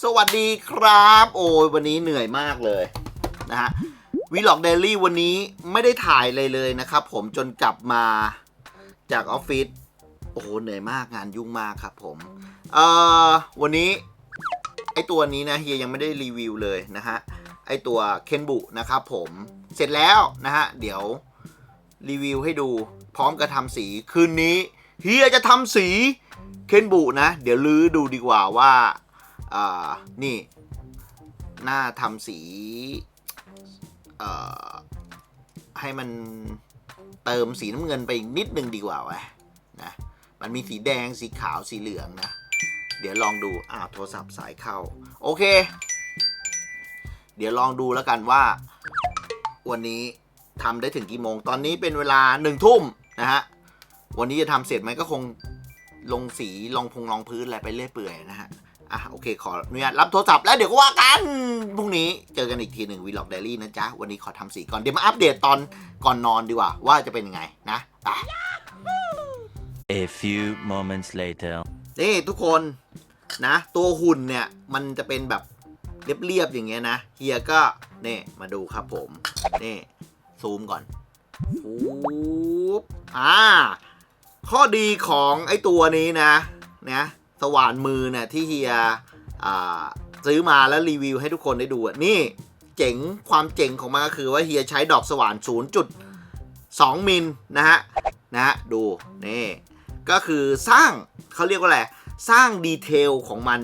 สวัสดีครับ โอ้ยวันนี้เหนื่อยมากเลยนะฮะวีล็อกเดลี่วันนี้ไม่ได้ถ่ายเลยเลยนะครับผมจนกลับมาจากออฟฟิศโอ้โหเหนื่อยมากงานยุ่งมากครับผมเอ่อวันนี้ไอตัวนี้นะเฮียยังไม่ได้รีวิวเลยนะฮะไอตัวเคนบุนะครับผมเสร็จแล้วนะฮะเดี๋ยวรีวิวให้ดูพร้อมกับทำสีคืนนี้เฮียจะทำสีเคนบุนะ เดี๋ยวลื้อดูดีกว่าว่า อ่านี่ หน้าทำสีเอ่อให้มันเติมสีน้ำเงินไปอีกนิดนึงดีกว่าวะนะ มันมีสีแดงสีขาวสีเหลืองนะ เดี๋ยวลองดูอ้าวโทรศัพท์สายเข้า โอเค เดี๋ยวลองดูแล้วกันว่า วันนี้ทำได้ถึงกี่โมง ตอนนี้เป็นเวลาหนึ่งทุ่มนะฮะ วันนี้จะทำเสร็จไหมก็คงลงสีลองพงลองพื้นอะไรไปเรื่อยเปื่อยนะฮะ อะโอเคขออนุญาตรับโทรศัพท์แล้วเดี๋ยวก็ว่ากันพรุ่งนี้เจอกันอีกทีหนึ่งวีล็อกเดลี่นะจ๊ะ วันนี้ขอทำสีก่อนเดี๋ยวมาอัปเดตตอนก่อนนอนดีกว่า ว่าจะเป็นยังไงนะไป A few moments later. นี่ทุกคนนะ ตัวหุ่นเนี่ยมันจะเป็นแบบเรียบๆอย่างเงี้ยนะเฮียก็นี่มาดูครับผมนี่ซูมก่อนฟูบอ่าข้อดีของไอ้ตัวนี้นะนะ สว่านมือเนี่ยที่เฮียซื้อมาแล้วรีวิวให้ทุกคนได้ดูอะนี่เจ๋งความเจ๋งของมันก็คือว่าเฮียใช้ดอกสว่าน 0.2 มิลนะฮะนะฮะดูนี่ก็คือสร้างเขาเรียกว่าอะไรสร้างดีเทลของมัน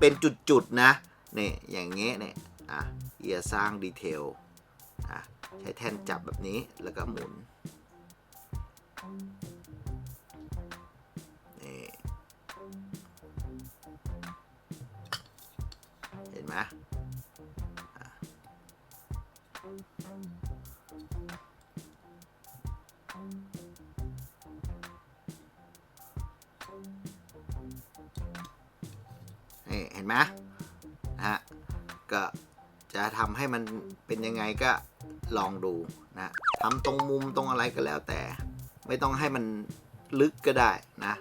เป็นจุดๆนะนี่อย่างเงี้ยเนี่ยอะเฮียสร้างดีเทลอะใช้แท่นจับแบบนี้แล้วก็หมุน ไหมอะนี่เห็นไหมนะฮะก็จะทำให้มันเป็นยังไงก็ลองดูนะทำตรงมุมตรงอะไรก็แล้วแต่ ไม่ต้องให้มันลึกก็ได้นะ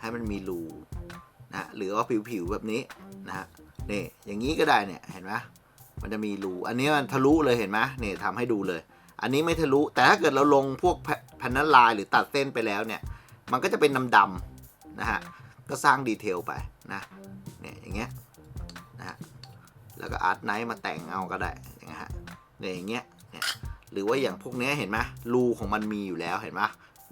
ให้มันมีรูนะหรือว่าผิวๆแบบนี้นะฮะ นี่อย่างนี้ก็ได้เนี่ยเห็นไหมมันจะมีรูอันนี้มันทะลุเลยเห็นไหมนี่ทำให้ดูเลย อันนี้ไม่ทะลุแต่ถ้าเกิดเราลงพวกแผ่นนันลายหรือตัดเส้นไปแล้วเนี่ย มันก็จะเป็นดำๆนะฮะก็สร้างดีเทลไปนะเนี่ยอย่างเงี้ยนะฮะแล้วก็อาร์ตไนท์มาแต่งเอาก็ได้อย่างเงี้ยฮะเนี่ยอย่างเงี้ยเนี่ยหรือว่าอย่างพวกเนี้ยเห็นไหมรูของมันมีอยู่แล้วเห็นไหม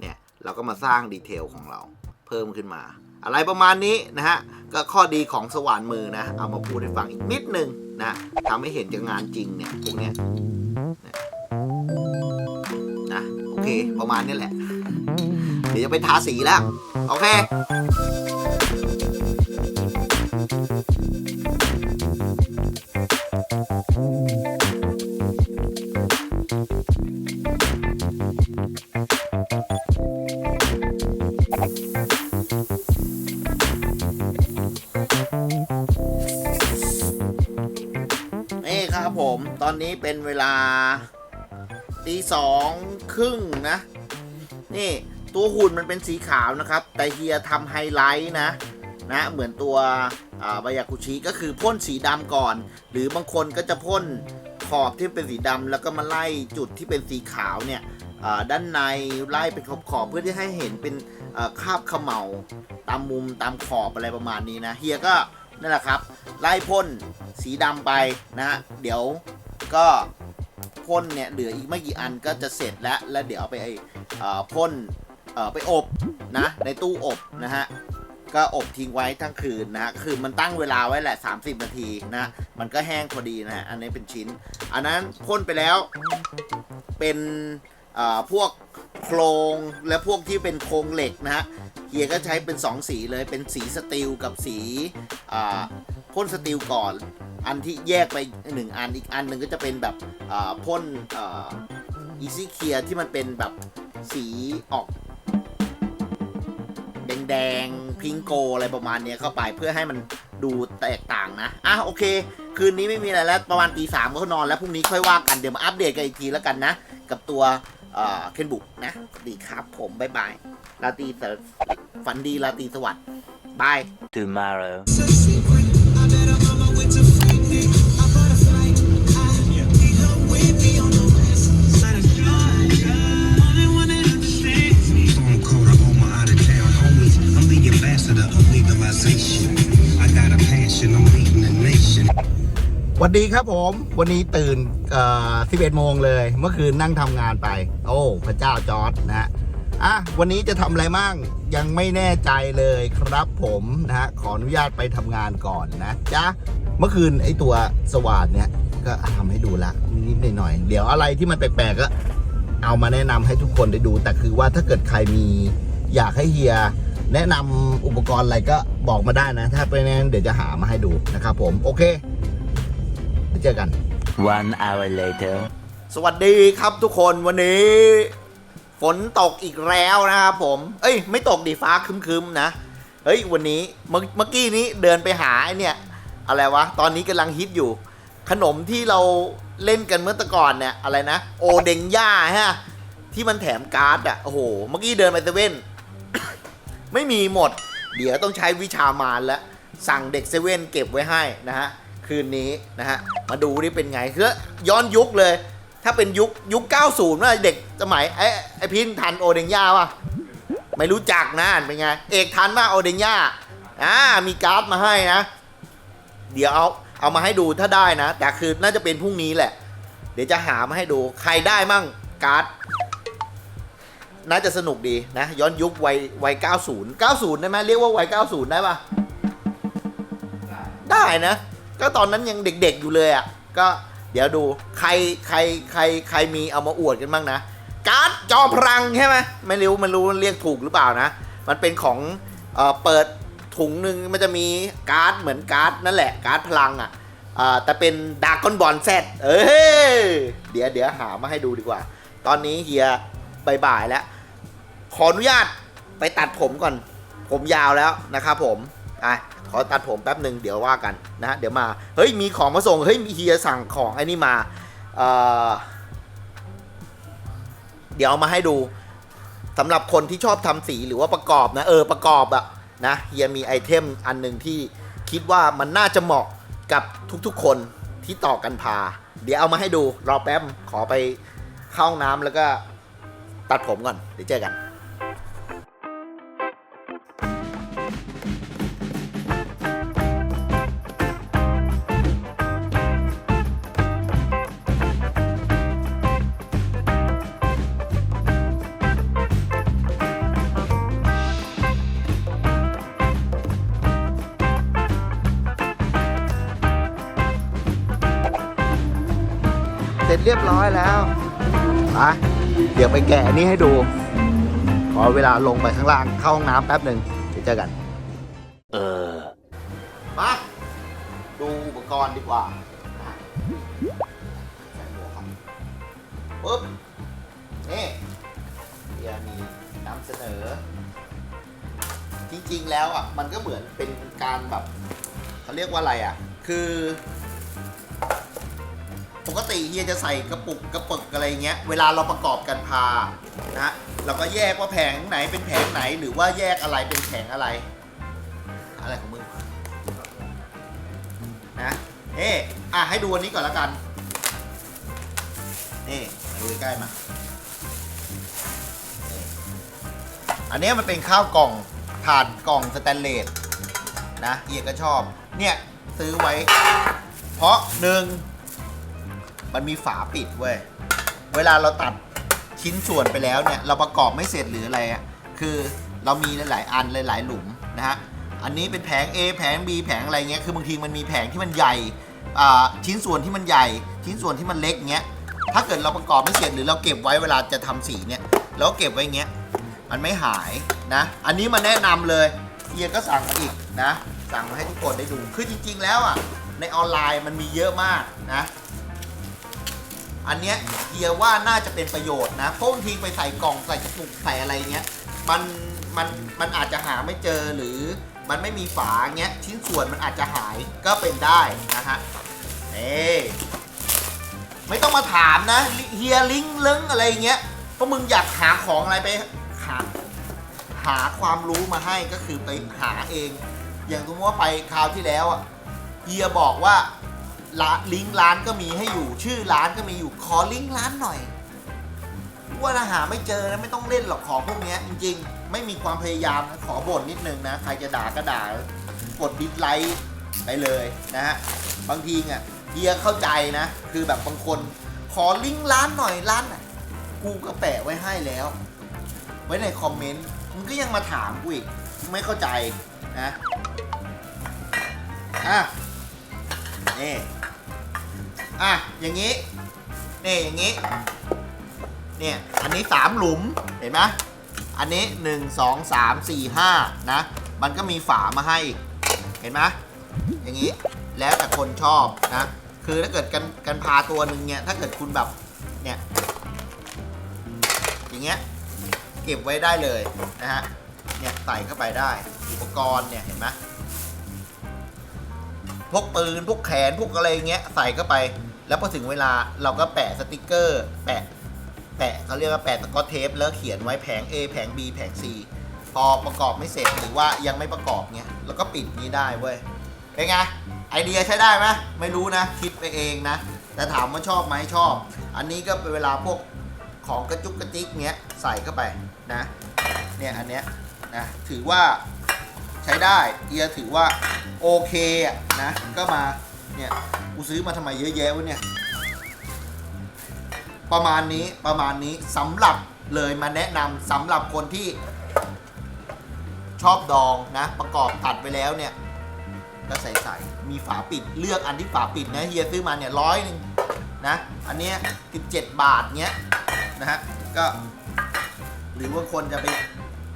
เนี่ยเราก็มาสร้างดีเทลของเราเพิ่มขึ้นมา อะไรประมาณนี้นะฮะก็ข้อดีของสว่านมือนะ เอามาพูดให้ฟังอีกนิดนึงนะทำให้เห็นจากงานจริงเนี่ยพวกเนี้ยเนี่ยนะโอเคประมาณนี้แหละ เดี๋ยวจะไปทาสีแล้ว โอเค ครับผม ตอนนี้เป็นเวลาตีสองครึ่งนะ นี่ตัวหุ่นมันเป็นสีขาวนะครับ แต่เฮียทำไฮไลท์นะนะเหมือนตัวบายากุชิก็คือพ่นสีดำก่อน หรือบางคนก็จะพ่นขอบที่เป็นสีดำแล้วก็มาไล่จุดที่เป็นสีขาวเนี่ยด้านในไล่เป็นขอบขอบๆเพื่อที่ให้เห็นเป็นคาบเขมเหลาตามมุมตามขอบอะไรประมาณนี้นะเฮียก็ นั่นแหละครับ ไล่พ่นสีดำไปนะฮะเดี๋ยวก็พ่นเนี่ยเหลืออีกไม่กี่อันก็จะเสร็จแล้ว แล้วเดี๋ยวเอาไปพ่นไปอบนะในตู้อบนะฮะก็อบทิ้งไว้ทั้งคืนนะฮะคือมันตั้งเวลาไว้แหละ 30 นาทีนะมันก็แห้งพอดีนะฮะอันนี้เป็นชิ้น อันนั้นพ่นไปแล้วเป็นพวกโครงและพวกที่เป็นโครงเหล็กนะฮะเฮียก็ใช้เป็น 2 สีเลยเป็นสีสตีลกับสี พ่นสตีลก่อน อันที่แยกไปหนึ่งอันอีกอันหนึ่งก็จะเป็นแบบพ่นอีซี่เคลียที่มันเป็นแบบสีออก แดงๆพิงโกอะไรประมาณนี้เข้าไปเพื่อให้มันดูแตกต่างนะ อะโอเค คืนนี้ไม่มีอะไรแล้ว ประมาณตีสามก็นอนแล้วพรุ่งนี้ค่อยว่ากัน เดี๋ยวมาอัปเดตกันอีกทีแล้วกันนะ กับตัวเคนบุกนะ ดีครับผมบ๊ายบายลาตรีสฝันดีลาตรีสวัสดิ์บาย Tomorrow. วัสดีครับผม วันนี้ตื่นเอ่อ11โมงเลย เมื่อคืนนั่งทำงานไป โอ้ พระเจ้าจอร์ดนะฮะอะวันนี้จะทำอะไรมั่งยังไม่แน่ใจเลยครับผมนะฮะขออนุญาตไปทำงานก่อนนะจ๊ะเมื่อคืนไอ้ตัวสว่านเนี่ย ก็ทำให้ดูละนิดหน่อย เดี๋ยวอะไรที่มันแปลกๆก็เอามาแนะนำให้ทุกคนได้ดู แต่คือว่าถ้าเกิดใครมีอยากให้เฮียแนะนำอุปกรณ์อะไรก็บอกมาได้นะ ถ้าเป็นงั้นเดี๋ยวจะหามาให้ดูนะครับผมโอเค เดี๋ยวเจอกัน One hour later. สวัสดีครับทุกคนวันนี้ ฝนตกอีกแล้วนะครับผม เอ้ย ไม่ตกดิฟ้าครึมๆนะ เฮ้ย วันนี้เมื่อเมื่อกี้นี้เดินไปหาไอ้เนี่ย อะไรวะ ตอนนี้กำลังฮิตอยู่ ขนมที่เราเล่นกันเมื่อแตะก่อนเนี่ย อะไรนะ โอเดงย่าฮะ ที่มันแถมการ์ดอะโอ้โห เมื่อกี้เดินไปเซเว่น ไม่มีหมด เดี๋ยวต้องใช้วิชามารแล้ว สั่งเด็กเซเว่นเก็บไว้ให้นะฮะ คืนนี้นะฮะ มาดูนี่เป็นไงคือย้อนยุคเลย ถ้าเป็นยุคยุค 90ว่าเด็กสมัยไอ้ไอ้พินทันโอเดงย่าป่ะ ไม่รู้จักนะเป็นไง เอกทันว่าโอเดงย่าอ่ามีการ์ดมาให้นะ เดี๋ยวเอาเอามาให้ดูถ้าได้นะ แต่คือน่าจะเป็นพรุ่งนี้แหละ เดี๋ยวจะหามาให้ดูใครได้มั่งการ์ดน่าจะสนุกดีนะ ย้อนยุควัยวัย 90 90 ได้ไหมเรียกว่าวัย 90 ได้ปะได้นะ ก็ตอนนั้นยังเด็กๆอยู่เลยอะ ก็เดี๋ยวดูใครใครใครใครมีเอามาอวดกันบ้างนะ การ์ดจอพลังใช่ไหมไม่รู้ไม่รู้เรียกถูกหรือเปล่านะ มันเป็นของเอ่อเปิดถุงหนึ่งมันจะมีการ์ดเหมือนการ์ดนั่นแหละการ์ดพลังอะอ่าแต่เป็นดากอนบอลแซดเอ้ยเดี๋ยวเดี๋ยวหามาให้ดูดีกว่า ตอนนี้เฮียบ่ายๆแล้ว ขออนุญาตไปตัดผมก่อน ผมยาวแล้วนะครับผม อะขอตัดผมแป๊บหนึ่งเดี๋ยวว่ากันนะฮะเดี๋ยวมา เฮ้ย มีของมาส่ง เฮ้ย มีเฮียสั่งของไอ้นี่มาเออเดี๋ยวเอามาให้ดูสำหรับคนที่ชอบทำสีหรือว่าประกอบนะ เออ ประกอบอะนะเฮียมีไอเทมอันหนึ่งที่คิดว่ามันน่าจะเหมาะกับทุกๆคนที่ต่อกันพา เดี๋ยวเอามาให้ดู รอแป๊บ ขอไปเข้าน้ำแล้วก็ตัดผมก่อน เดี๋ยวเจอกัน เสร็จเรียบร้อยแล้วไปเดี๋ยวไปแกะอันนี้ให้ดู ขอเวลาลงไปข้างล่างเข้าห้องน้ำแป๊บหนึ่งเดี๋ยวเจอกัน Uh. มาดูอุปกรณ์ดีกว่าใส่หมวกครับปุ๊บนี่เดี๋ยวมีนำเสนอ จริงๆแล้วอะ มันก็เหมือนเป็นการแบบเขาเรียกว่าอะไรอะ คือ ปกติเฮียจะใส่กระปุกกระปึกอะไรเงี้ยเวลาเราประกอบกันพานะฮะเราก็แยกว่าแผงไหนเป็นแผงไหนหรือว่าแยกอะไรเป็นแผงอะไร อะไรของมึงนะเอ๊อะให้ดูอันนี้ก่อนล้วกันนี่มาดูใกล้มาอันนี้มันเป็นข้าวกล่องถาดกล่องสแตนเลสนะเอียก็ชอบ เนี่ยซื้อไว้ เพราะหนึ่ง มันมีฝาปิดเว้ย เวลาเราตัดชิ้นส่วนไปแล้วเนี่ย เราประกอบไม่เสร็จหรืออะไรอะ คือเรามีหลาย ๆ อันหลาย ๆ หลุมนะฮะ อันนี้เป็นแผง A แผง B แผงอะไรเงี้ย คือบางทีมันมีแผงที่มันใหญ่อ่าชิ้นส่วนที่มันใหญ่ ชิ้นส่วนที่มันเล็กเงี้ย ถ้าเกิดเราประกอบไม่เสร็จหรือเราเก็บไว้เวลาจะทำสีเนี่ยเราก็เก็บไว้เงี้ย มันไม่หายนะ อันนี้มาแนะนำเลยเฮียก็สั่งมาอีกนะ สั่งมาให้ทุกคนได้ดู คือจริง ๆ แล้วอะในออนไลน์มันมีเยอะมากนะ อันเนี้ยเฮียว่าน่าจะเป็นประโยชน์นะเพราะบางทีไปใส่กล่องใส่กระปุกใส่อะไรเงี้ยมันมันมันอาจจะหาไม่เจอหรือมันไม่มีฝาเงี้ยชิ้นส่วนมันอาจจะหายก็เป็นได้นะฮะเอ้ไม่ต้องมาถามนะเฮียลิงเลิงอะไรเงี้ยเพราะมึงอยากหาของอะไรไปหาหาความรู้มาให้ก็คือไปหาเอง อย่างสมมติว่าไปคราวที่แล้วอะเฮียบอกว่า ร้านลิงก์ร้านก็มีให้อยู่ ชื่อร้านก็มีอยู่ขอลิงก์ร้านหน่อยว่าหาไม่เจอนะไม่ต้องเล่นหรอกของพวกนี้จริง ๆ ไม่มีความพยายามขอบ่นนิดนึงนะ ใครจะด่าก็ด่ากดดิสไลค์ไปเลยนะฮะบางทีเนี่ยเฮียเข้าใจนะ คือแบบบางคนขอลิงก์ร้านหน่อยร้านไหนกูก็แปะไว้ให้แล้ว ไว้ในคอมเมนต์มึงก็ยังมาถามกูอีกไม่เข้าใจนะอะ นี่ อะ อย่างนี้ นี่ อย่างนี้ เนี่ย อันนี้สามหลุม เห็นไหมอันนี้หนึ่งสองสามสี่ห้านะ มันก็มีฝามาให้ เห็นไหมอย่างนี้ แล้วแต่คนชอบนะ คือถ้าเกิดกันกันพาตัวหนึ่งเนี่ย ถ้าเกิดคุณแบบ เนี่ย อย่างเงี้ย เก็บไว้ได้เลยนะฮะ เนี่ยใส่เข้าไปได้ อุปกรณ์เนี่ย เห็นไหม พวกปืนพวกแขนพวกอะไรเงี้ยใส่เข้าไป แล้วพอถึงเวลาเราก็แปะสติกเกอร์ แปะ แปะเขาเรียกว่าแปะสกอตเทปแล้วเขียนไว้แผง A แผง B แผง C พอประกอบไม่เสร็จหรือว่ายังไม่ประกอบเงี้ยแล้วก็ปิดนี้ได้เว้ยเป็นไงไอเดียใช้ได้ไหมไม่รู้นะ คิดไปเองนะ แต่ถามว่าชอบไหมชอบ อันนี้ก็เป็นเวลาพวกของกระจุกกระจิกเงี้ยใส่เข้าไปนะ เนี่ยอันเนี้ยนะถือว่า ช้ได้เอียถือว่าโอเคอะนะ ก็มาเนี่ยกูซื้อมาทำไมเยอะแยะวะเนี่ย ประมาณนี้ประมาณนี้สำหรับเลยมาแนะนำสำหรับคนที่ชอบดองนะ ประกอบตัดไปแล้วเนี่ยก็ใส่ใส่มีฝาปิดเลือกอันที่ฝาปิดนะเฮียซื้อมาเนี่ยร้อยหนึ่งนะอันเนี้ย17 บาทเนี้ยนะฮะก็หรือว่าคนจะไป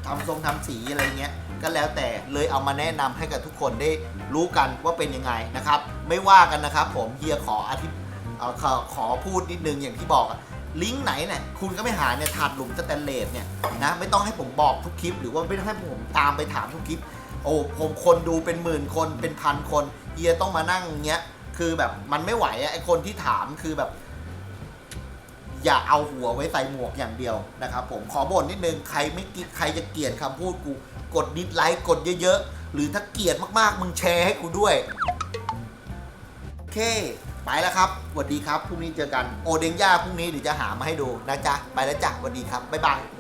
ทำทรงทำสีอะไรเงี้ยก็แล้วแต่เลยเอามาแนะนำให้กับทุกคนได้รู้กันว่าเป็นยังไงนะครับ ไม่ว่ากันนะครับผมเฮียขออธิขอขอพูดนิดนึงอย่างที่บอกลิงก์ไหนเนี่ยคุณก็ไม่หาเนี่ยถาดหลุมสแตนเลสเนี่ยนะไม่ต้องให้ผมบอกทุกคลิป หรือว่าไม่ต้องให้ผมตามไปถามทุกคลิป โอ้ผมคนดูเป็นหมื่นคนเป็นพันคนเฮียต้องมานั่งเงี้ยคือแบบมันไม่ไหวอะไอคนที่ถามคือแบบ อย่าเอาหัวไว้ใส่หมวกอย่างเดียวนะครับผมขอบ่นนิดนึงใครไม่กิใครจะเกลียดคำพูดกู กดดิสไลค์กดเยอะๆ หรือถ้าเกลียดมากๆ มึงแชร์ให้กูด้วย โอเค ไปแล้วครับสวัสดีครับพรุ่งนี้เจอกันโอเดงย่าพรุ่งนี้เดี๋ยวจะหามาให้ดูนะจ๊ะ ไปแล้วจ้ะสวัสดีครับบ๊ายบาย